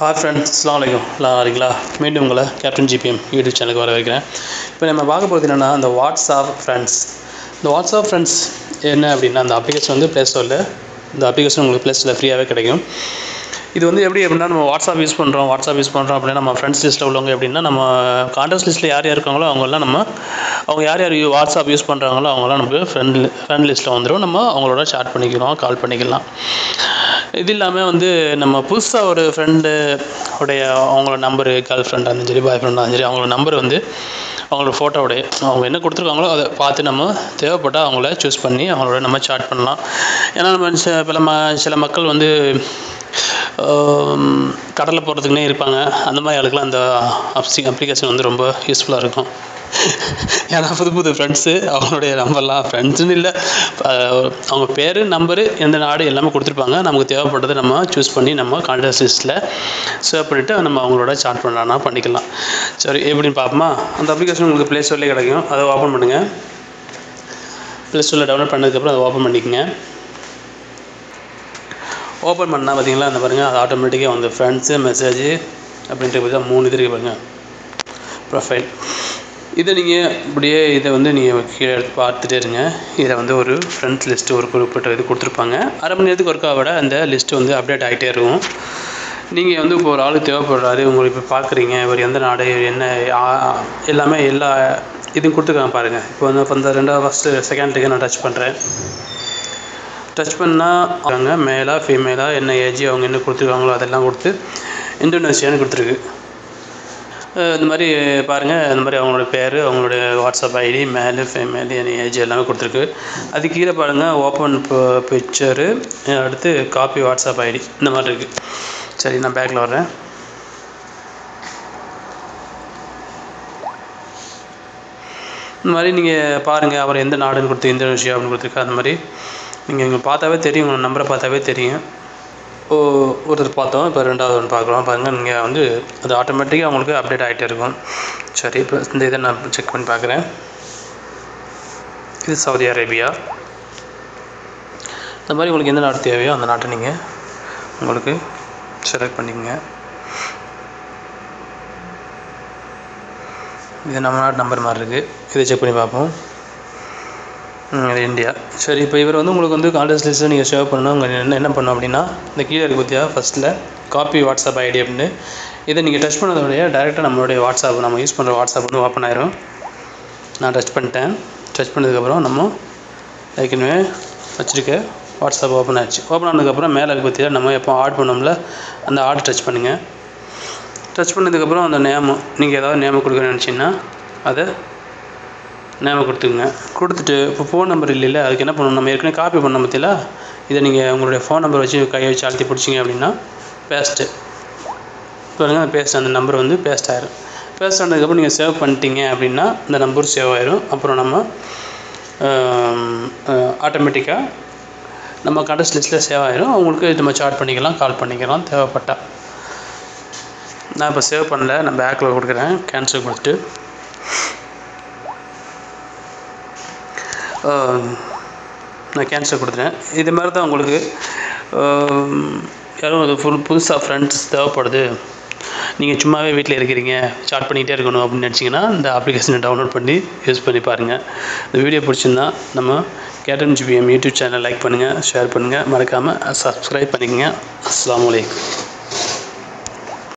Hi friends அஸ்லாம் வலைக்கம் எல்லாம் வரீங்களா மீண்டும் உங்களை கேப்டன் ஜிபிஎம் யூடியூப் சேனலுக்கு வர வைக்கிறேன் இப்போ நம்ம பார்க்க போகிறது என்னென்னா இந்த வாட்ஸ்அப் ஃப்ரெண்ட்ஸ் இந்த வாட்ஸ்அப் ஃப்ரெண்ட்ஸ் என்ன அப்படின்னா அந்த அப்ளிகேஷன் வந்து ப்ளே ஸ்டோரில் இந்த அப்ளிகேஷன் உங்களுக்கு ப்ளே ஸ்டோரில் ஃப்ரீயாகவே கிடைக்கும். இது வந்து எப்படி அப்படின்னா நம்ம வாட்ஸ்அப் யூஸ் பண்ணுறோம் வாட்ஸ்அப் யூஸ் பண்ணுறோம் அப்படின்னா நம்ம ஃப்ரெண்ட்ஸ் லிஸ்ட்டில் உள்ளவங்க எப்படின்னா நம்ம கான்டாக்ட் லிஸ்ட்டில் யார் யார் இருக்காங்களோ அவங்கெல்லாம் நம்ம அவங்க யார் யார் வாட்ஸ்அப் யூஸ் பண்ணுறாங்களோ அவங்களாம் நமக்கு ஃப்ரெண்ட் ஃப்ரெண்ட் லிஸ்ட்டில் வந்துடும் நம்ம அவங்களோட சாட் பண்ணிக்கலாம் கால் பண்ணிக்கலாம். இது இல்லாமல் வந்து நம்ம புதுசாக ஒரு ஃப்ரெண்டு உடைய அவங்களோட நம்பரு கேர்ள் ஃப்ரெண்டாக இருந்தாலும் சரி பாய் ஃப்ரெண்டாக இருந்தாலும் சரி அவங்களோட நம்பர் வந்து அவங்களோட ஃபோட்டோவுடைய அவங்க என்ன கொடுத்துருக்காங்களோ அதை பார்த்து நம்ம தேவைப்பட்டால் அவங்கள சூஸ் பண்ணி அவங்களோட நம்ம சாட் பண்ணலாம். ஏன்னா நம்ம ச- சில ம சில மக்கள் வந்து கடலில் போகிறதுக்குனே இருப்பாங்க. அந்த மாதிரி ஆளுக்கெல்லாம் அந்த அப்சி அப்ளிகேஷன் வந்து ரொம்ப யூஸ்ஃபுல்லாக இருக்கும். ஏன்னா புது புது ஃப்ரெண்ட்ஸு அவங்களுடைய நம்பர்லாம் ஃப்ரெண்ட்ஸுன்னு இல்லை. அவங்க பேர் நம்பரு எந்த நாடு எல்லாமே கொடுத்துருப்பாங்க. நமக்கு தேவைப்பட்டதை நம்ம சூஸ் பண்ணி நம்ம கான்டாக்ட் லிஸ்ட்டில் சேவ் பண்ணிவிட்டு நம்ம அவங்களோட சாட் பண்ணலாம்னா பண்ணிக்கலாம். சரி எப்படின்னு பார்ப்போமா? அந்த அப்ளிகேஷன் உங்களுக்கு ப்ளே ஸ்டோர்லேயே கிடைக்கும். அதை ஓப்பன் பண்ணுங்கள் ப்ளே ஸ்டோரில் டவுன்லோட் பண்ணதுக்கப்புறம் அதை ஓப்பன் பண்ணிக்கோங்க. ஓப்பன் பண்ணால் பார்த்தீங்களா அந்த பாருங்கள் அது ஆட்டோமேட்டிக்காக வந்து ஃப்ரெண்ட்ஸு மெசேஜ் அப்படின்ட்டு பார்த்தா மூணு இது இருக்குது பாருங்கள் ப்ரொஃபைல் இதை நீங்கள் இப்படியே இதை வந்து நீங்கள் கீழே எடுத்து பார்த்துட்டே இருங்க. இதை வந்து ஒரு ஃப்ரெண்ட்ஸ் லிஸ்ட்டு ஒரு குறிப்பிட்ட இது கொடுத்துருப்பாங்க. அரை மணி நேரத்துக்கு ஒருக்கா விட அந்த லிஸ்ட்டு வந்து அப்டேட் ஆகிட்டே இருக்கும். நீங்கள் வந்து இப்போ ஒரு ஆள் தேவைப்படுறாரு உங்களுக்கு இப்போ பார்க்குறீங்க இவர் எந்த நாடு என்ன எல்லாமே எல்லா இதுவும் கொடுத்துருக்காங்க பாருங்கள் இப்போ வந்து இப்போ இந்த ரெண்டாவது ஃபஸ்ட்டு செகண்டுக்கு நான் டச் பண்ணுறேன் டச் பண்ணால் அவங்க மேலாக ஃபீமேலாக என்ன ஏஜ் அவங்க என்ன கொடுத்துருக்காங்களோ அதெல்லாம் கொடுத்து இந்தோனேஷியான்னு கொடுத்துருக்கு. இந்த மாதிரி பாருங்கள் இந்த மாதிரி அவங்களோட பேர் அவங்களுடைய வாட்ஸ்அப் ஐடி மேலு ஃபீமேலு என்ன ஏஜ் எல்லாமே கொடுத்துருக்கு. அது கீழே பாருங்கள் ஓப்பன் பிக்சரு அடுத்து காப்பி வாட்ஸ்அப் ஐடி இந்த மாதிரி இருக்குது சரி நான் பேக்கில் வர்றேன். இந்த மாதிரி நீங்கள் பாருங்கள் அவர் எந்த நாடுன்னு கொடுத்து இந்தோனேஷியா அப்படின்னு கொடுத்துருக்கு அந்த மாதிரி நீங்கள் இங்கே பார்த்தாவே தெரியும் உங்கள் நம்பரை பார்த்தாவே தெரியும். ஒருத்தர் பார்த்தோம் இப்போ ரெண்டாவது ஒன்று பார்க்குறோம். பாருங்கள் நீங்கள் வந்து அது ஆட்டோமேட்டிக்காக உங்களுக்கு அப்டேட் ஆகிட்டே இருக்கும். சரி இப்போ இந்த இதை நான் செக் பண்ணி பார்க்குறேன். இது சவுதி அரேபியா. இந்த மாதிரி உங்களுக்கு எந்த நாடு தேவையோ அந்த நாட்டை நீங்கள் உங்களுக்கு செலக்ட் பண்ணிக்கங்க. இது நம்ம நாட்டு நம்பர் மாதிரி இருக்குது இதை செக் பண்ணி பார்ப்போம். அது இந்தியா. சரி இப்போ இவர் வந்து உங்களுக்கு வந்து கான்டாக்ட் லிஸ்ட்டில் நீங்கள் சேவ் பண்ணணும். உங்கள் என்ன என்ன பண்ணணும் அப்படின்னா இந்த கீழே இருக்கு பார்த்தியா ஃபஸ்ட்டில் காப்பி வாட்ஸ்அப் ஐடி அப்படின்னு. இதை நீங்கள் டச் பண்ணதோடைய டேரெக்டாக நம்மளுடைய வாட்ஸ்அப் நம்ம யூஸ் பண்ணுற வாட்ஸ்அப் வந்து ஓப்பன் ஆயிரும். நான் டச் பண்ணிட்டேன். டச் பண்ணதுக்கப்புறம் நம்ம ஏற்கனவே வச்சுருக்க வாட்ஸ்அப் ஓப்பன் ஆச்சு ஓப்பன் ஆனதுக்கப்புறம் மேலே இருக்கு பார்த்தியா நம்ம எப்போ ஆட் பண்ணோம்ல அந்த ஆட் டச் பண்ணுங்கள் டச் பண்ணதுக்கப்புறம் அந்த நேமு நீங்கள் ஏதாவது நேமு கொடுக்குறேன்னு நினச்சிங்கன்னா அதை நேம கொடுத்துக்குங்க. கொடுத்துட்டு இப்போ ஃபோன் நம்பர் இல்லைல்ல அதுக்கு என்ன பண்ணணும்? நம்ம ஏற்கனவே காப்பி பண்ண பற்றியில இதை நீங்கள் உங்களுடைய ஃபோன் நம்பர் வச்சு கையை வச்சு அழுத்தி பிடிச்சிங்க அப்படின்னா பேஸ்ட்டு பாருங்கள் அந்த பேஸ்ட் அந்த நம்பர் வந்து பேஸ்ட் ஆயிரும். பேஸ்ட் ஆனதுக்கப்புறம் நீங்கள் சேவ் பண்ணிட்டீங்க அப்படின்னா இந்த நம்பர் சேவ் ஆயிரும். அப்புறம் நம்ம ஆட்டோமேட்டிக்காக நம்ம கண்டஸ்ட் லிஸ்ட்டில் சேவ் ஆயிரும். அவங்களுக்கு நம்ம சார்ட் பண்ணிக்கலாம் கால் பண்ணிக்கலாம் தேவைப்பட்டால் நான் இப்போ சேவ் பண்ணல நான் பேக்கில் கொடுக்குறேன். கேன்சல் கொடுத்துட்டு நான் கேன்சல் கொடுத்துட்டேன். இது மாதிரி தான் உங்களுக்கு யாரும் அது ஃபுல் புதுசாக ஃப்ரெண்ட்ஸ் தேவைப்படுது. நீங்கள் சும்மாவே வீட்டில் இருக்கிறீங்க சாட் பண்ணிகிட்டே இருக்கணும் அப்படின்னு நினச்சிங்கன்னா இந்த அப்ளிகேஷனை டவுன்லோட் பண்ணி யூஸ் பண்ணி பாருங்கள் இந்த வீடியோ பிடிச்சிருந்தா நம்ம கேட்டன் ஜிபிஎம் யூடியூப் சேனல் லைக் பண்ணுங்கள் ஷேர் பண்ணுங்கள் மறக்காமல் சப்ஸ்கிரைப் பண்ணிக்கங்க. அஸ்லாம் வலைக்கம்